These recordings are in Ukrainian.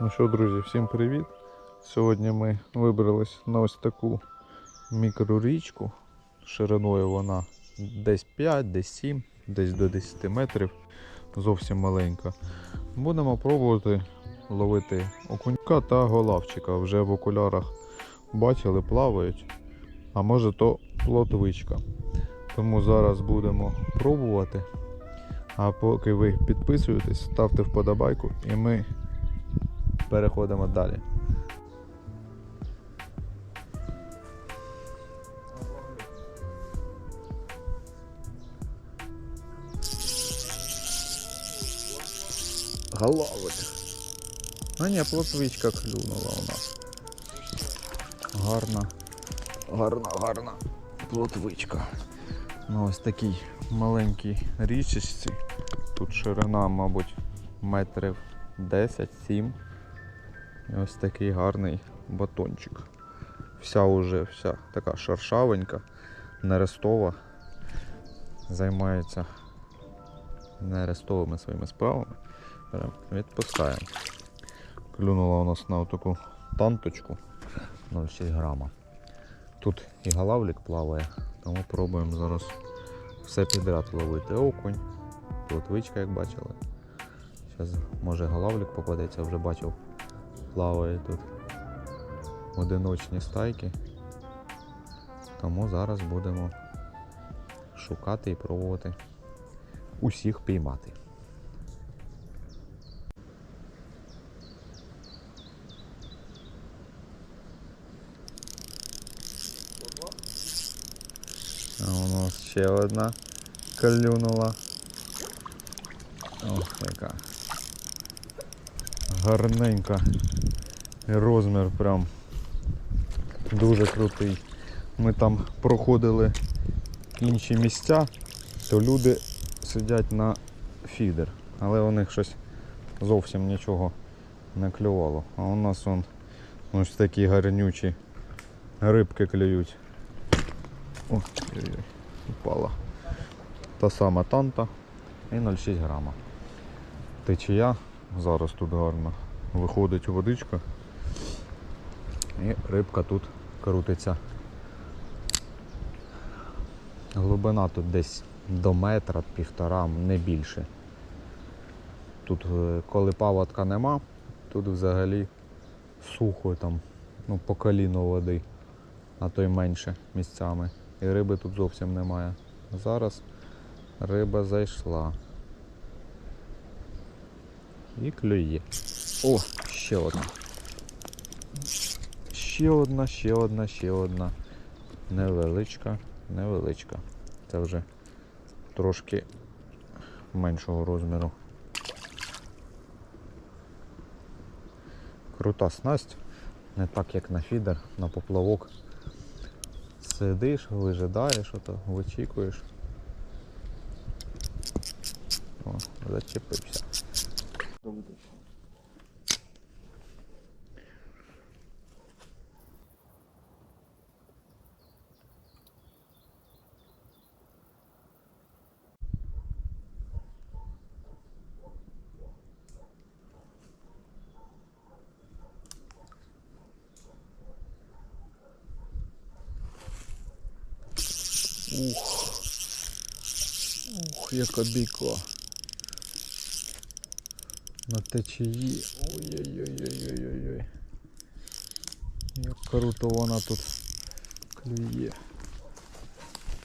Ну що, друзі, всім привіт! Сьогодні ми вибрались на ось таку мікрорічку. Шириною вона десь 5, десь 7, десь до 10 метрів. Зовсім маленька. Будемо пробувати ловити окунька та голавчика. Вже в окулярах бачили, плавають. А може то плотвичка. Тому зараз будемо пробувати. А поки ви підписуєтесь, ставте вподобайку і ми переходимо далі. Голови. А ні, плотвичка клюнула у нас. Гарна, гарна, гарна плотвичка. На ось такій маленькій річечці. Тут ширина, мабуть, метрів 10-7. І ось такий гарний батончик. Вся уже вся така шершавенька, нерестова. Займається нерестовими своїми справами. Беремо, Відпускаємо. Клюнула у нас на таку танточку 0,6 грама. Тут і галавлік плаває, тому пробуємо зараз все підряд ловити. Окунь, плотвичка, як бачили. Зараз може галавлік попадеться, вже бачив, плаває тут одиночні стайки. Тому зараз будемо шукати і пробувати усіх піймати. А у нас ще одна клюнула. Ох, яка. Гарненька. Розмір прям дуже крутий. Ми там проходили інші місця, то люди сидять на фідер, але у них щось зовсім нічого не клювало. А у нас он ось такі гарнючі рибки клюють. О, упала. Та сама танта і 0,6 грама. Течія зараз тут гарно. Виходить водичка. І рибка тут крутиться. Глибина тут десь до метра, півтора, не більше. Тут, е, коли паводка нема, тут взагалі сухо там, ну, по коліно води, а то й менше місцями. І риби тут зовсім немає. Зараз риба зайшла. І клює. О, ще одна. Ще одна, ще одна, ще одна. Невеличка, невеличка. Це вже трошки меншого розміру. Крута снасть. Не так як на фідер, на поплавок. Сидиш, вижидаєш, ото, вичікуєш. О, зачепився. Ух. Ух, яка біка. Течії. Ой-ой-ой-ой-ой-ой. Як круто вона тут клює.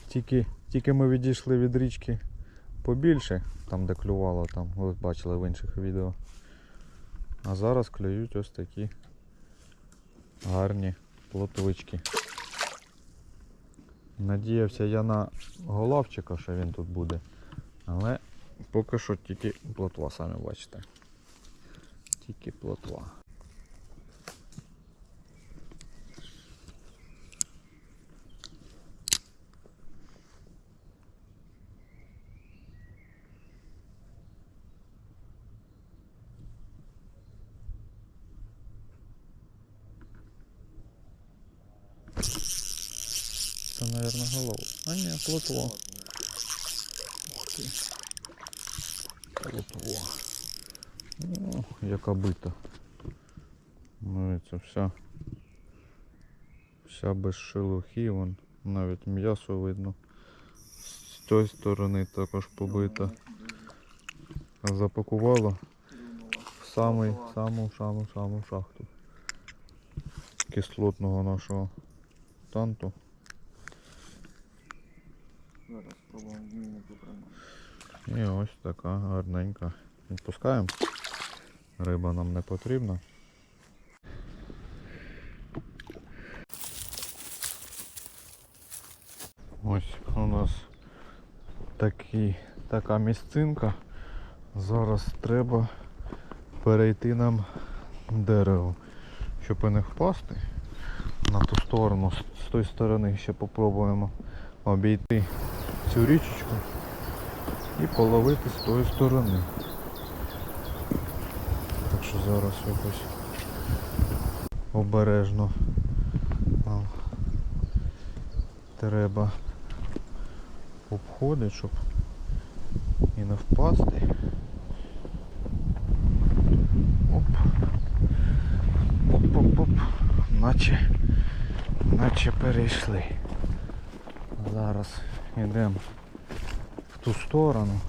Тільки, тільки ми відійшли від річки побільше, там де клювало, там, ви бачили в інших відео. А зараз клюють ось такі гарні плотвички. Надіявся я на голавчика, що він тут буде. Але поки що тільки плотва, самі бачите. Тільки плотва. Це, мабуть, голова. А ні, плотво. Ух ти. Плотво. О, яка бита. Дивіться, вся, вся без шелухи, вон навіть м'ясо видно. З цієї сторони також побита. А запакувала в самий, саму, саму, саму шахту кислотного нашого танту. Зараз спробуємо зміни потримати. І ось така гарненька. Відпускаємо. Риба нам не потрібна. Ось у нас такі, така місцинка. Зараз треба перейти нам дерево, щоб не впасти на ту сторону. З тої сторони ще попробуємо обійти цю річечку і половити з тої сторони. Зараз якось обережно нам треба обходити, щоб і не впасти. Оп. Оп-оп-оп. Наче, наче перейшли. Зараз йдемо в ту сторону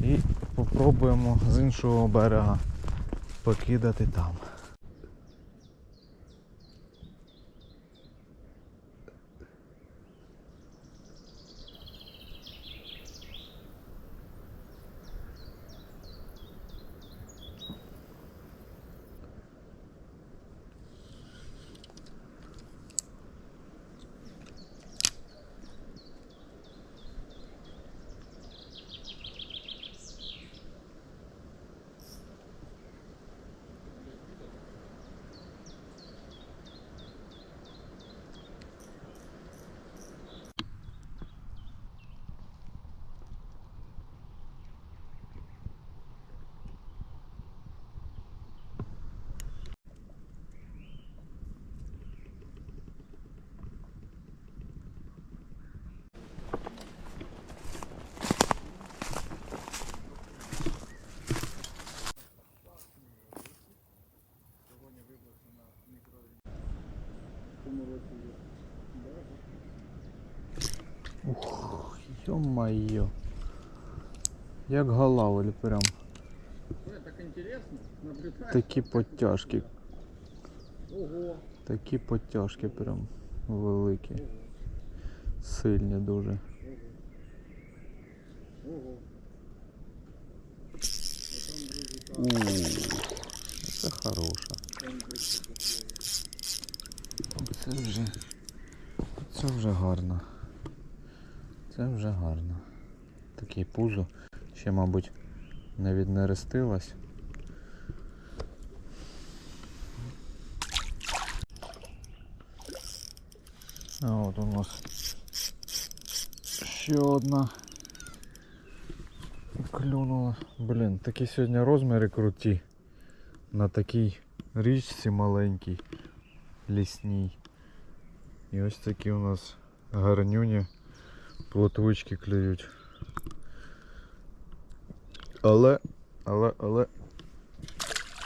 і попробуємо з іншого берега покидати там. Ух, ё-моё. Як галавль прям. Такі потяжки. Ого. Такі потяжки прям великі. Сильні дуже. Ого. У, це хороша. Це вже. Це вже гарно. Це вже гарно. Такий пузо. Ще, мабуть, не віднерестилась. А от у нас ще одна клюнула. Блін, такі сьогодні розміри круті. На такій річці маленькій, лісній. І ось такі у нас гарнюні плотвички клюють. Але, але, але.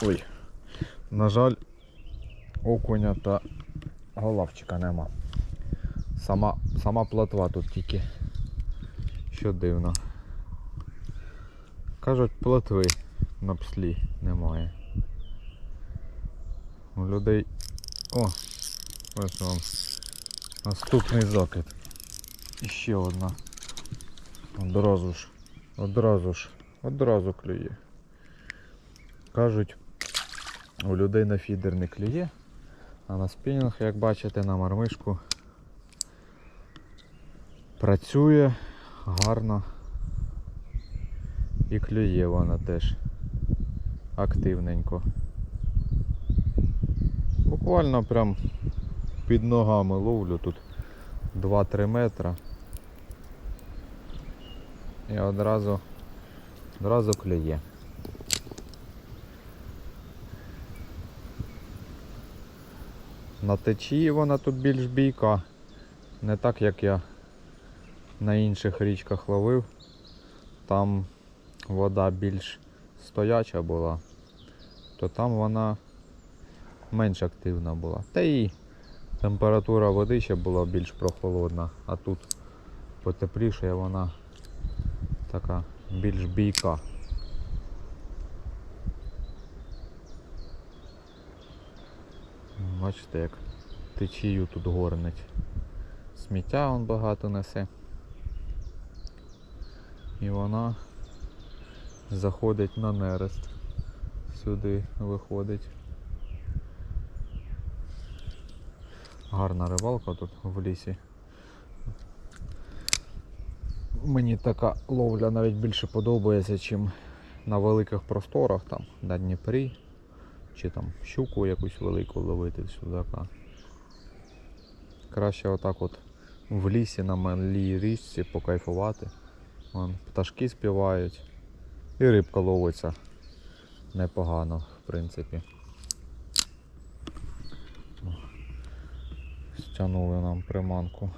Ой. На жаль, окуня та головчика нема. Сама, сама плотва тут тільки. Що дивно. Кажуть, плотви на пслі немає. У людей. О! Ось вам наступний закид. І ще одна. Одразу ж. Одразу ж. Одразу клює. Кажуть, у людей на фідер не клює, а на спінінг, як бачите, на мармишку працює гарно і клює вона теж активненько. Буквально прям під ногами ловлю тут 2-3 метра. І одразу, одразу клює. На течії вона тут більш бійка. Не так як я на інших річках ловив. Там вода більш стояча була, то там вона менш активна була. Та і температура води ще була більш прохолодна, а тут потепліше вона така більш бійка. Бачите, як течію тут горнить. Сміття он багато несе. І вона заходить на нерест. Сюди виходить. Гарна рибалка тут в лісі. Мені така ловля навіть більше подобається, чим на великих просторах, там, на Дніпрі, чи там щуку якусь велику ловити судака. Краще отак от в лісі на малій річці покайфувати. Вон, пташки співають. І рибка ловиться непогано, в принципі. Стягнули нам приманку.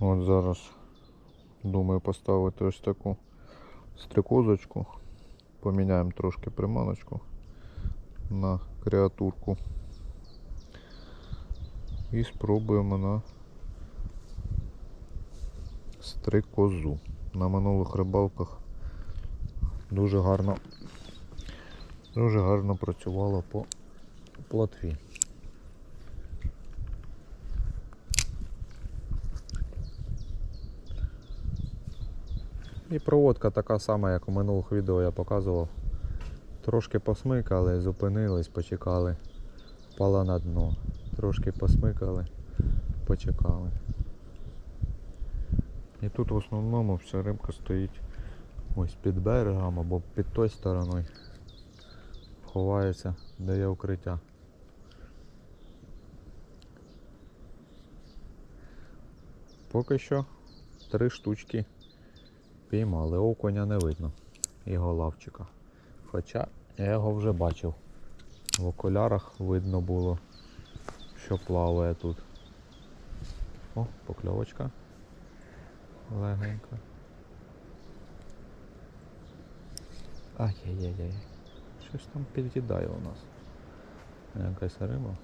От зараз думаю поставити ось таку стрекозочку. Поміняємо трошки приманочку на креатурку. І спробуємо на стрекозу. На минулих рибалках дуже гарно дуже гарно працювало по плотві. І проводка така сама, як у минулих відео я показував. Трошки посмикали, зупинились, почекали, впала на дно. Трошки посмикали, почекали. І тут в основному вся рибка стоїть ось під берегом або під той стороною. Ховається, де є укриття. Поки що три штучки Піймали, окуня не видно. Його лавчика. Хоча я його вже бачив. В окулярах видно було, що плаває тут. О, покльовочка. Легенька. Ай-яй-яй-яй. Щось там під'їдає у нас. Якась риба.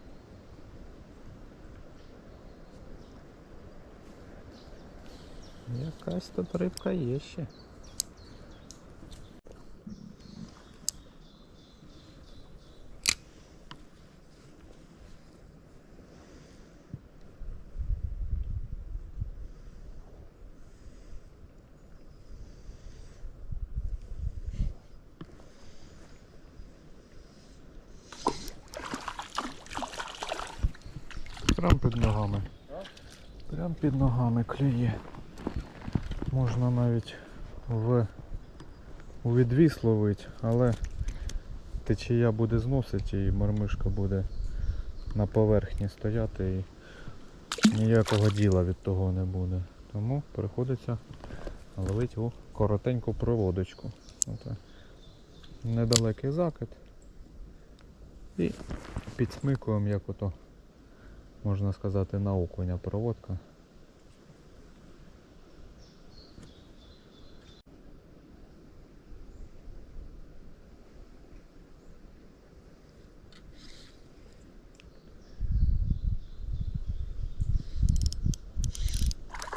Якась тут рибка є ще. Прям під ногами. Прям під ногами клює. Можна навіть в у відвіс ловити, але течія буде зносити і мармишка буде на поверхні стояти і ніякого діла від того не буде. Тому приходиться ловити у коротеньку проводочку. Оце. Недалекий закид. І підсмикуємо, як ото, можна сказати, на окуня проводка.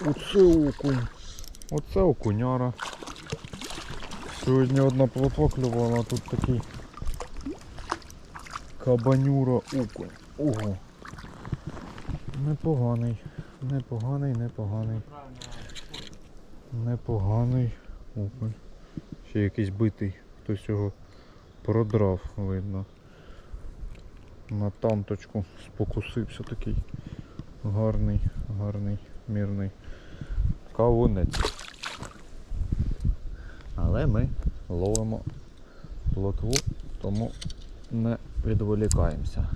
Оце окунь. Оце окуняра. Сьогодні одна плотва клювала, тут такий кабанюра окунь. Ого. Непоганий. Непоганий, непоганий. Непоганий окунь. Ще якийсь битий. Хтось його продрав, видно. На танточку спокусився такий гарний, гарний, мірний кавунець. Але ми ловимо плотву, тому не відволікаємося.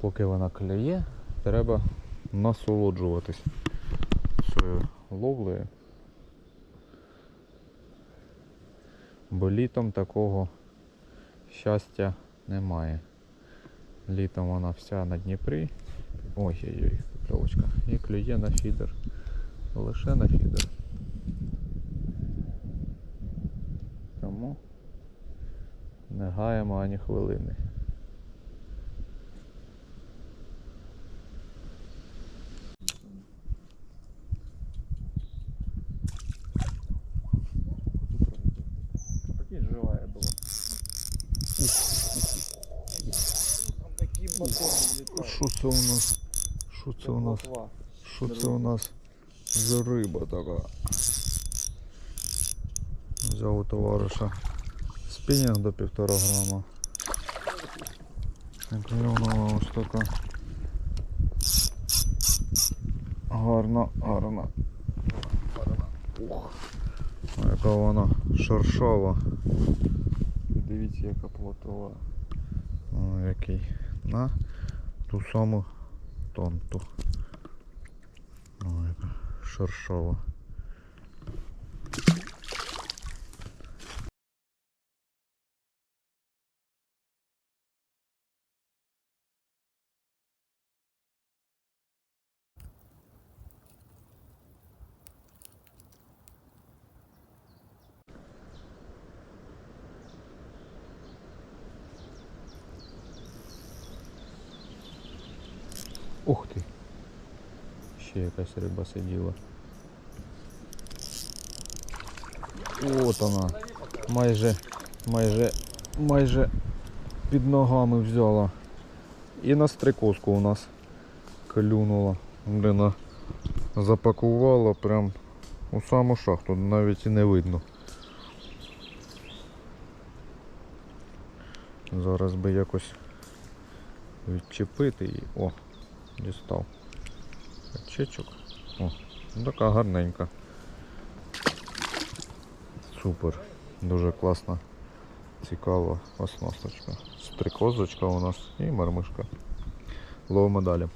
Поки вона клює, треба насолоджуватись цією ловлею. Бо літом такого щастя немає. Літом вона вся на Дніпрі. Ой-ой-ой, покльовочка. І клює на фідер. Лише на фідер. Тому не гаємо ані хвилини. Це у нас? Що це у нас? Що це у нас за риба така? Взяв у товариша спінінг до півтора грама. І ось така. Гарна, гарна. Гарна. Ух. А Яка вона шершава. Дивіться, яка плотова. О, який. На ту саму тонту. Ой, яка шершава. Ух ти! Ще якась риба сиділа. От вона. Майже, майже, майже під ногами взяла. І на стрикозку у нас клюнула. Блін, запакувала прям у саму шахту, навіть і не видно. Зараз би якось відчепити її. О, дістав. Чечок. О, ну така гарненька. Супер. Дуже класна, цікава оснасточка. Стрикозочка у нас і мармишка. Ловимо далі.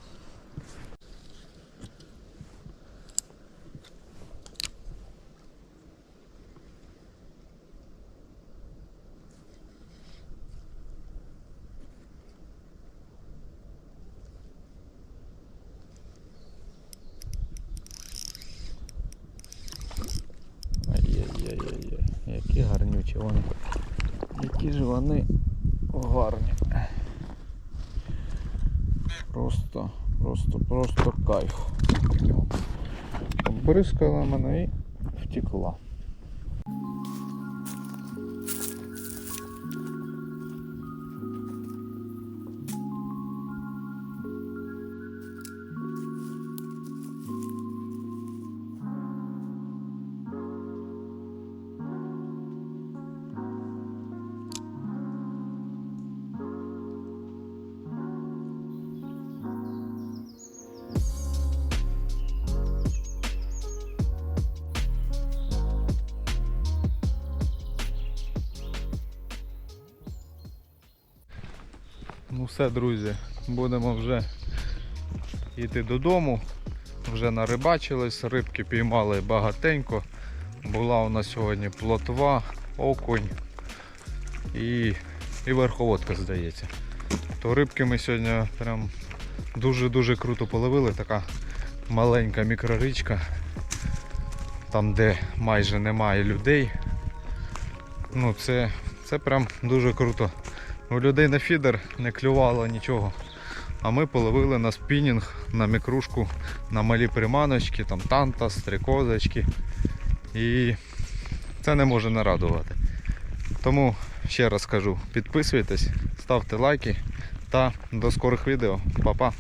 Ай-яй-яй-яй, які гарнючі вони. Які ж вони гарні. Просто, просто, просто кайф. Обрискала мене і втекла. Все, друзі, будемо вже йти додому. Вже нарибачились, рибки піймали багатенько. Була у нас сьогодні плотва, окунь і, і верховодка, здається. То рибки ми сьогодні прям дуже-дуже круто половили. Така маленька мікрорічка, там де майже немає людей. Ну це, це прям дуже круто. У людей на фідер не клювало нічого. А ми половили на спінінг, на мікрушку, на малі приманочки, там танта, стрекозочки. І це не може не радувати. Тому ще раз кажу, підписуйтесь, ставте лайки та до скорих відео. Па-па!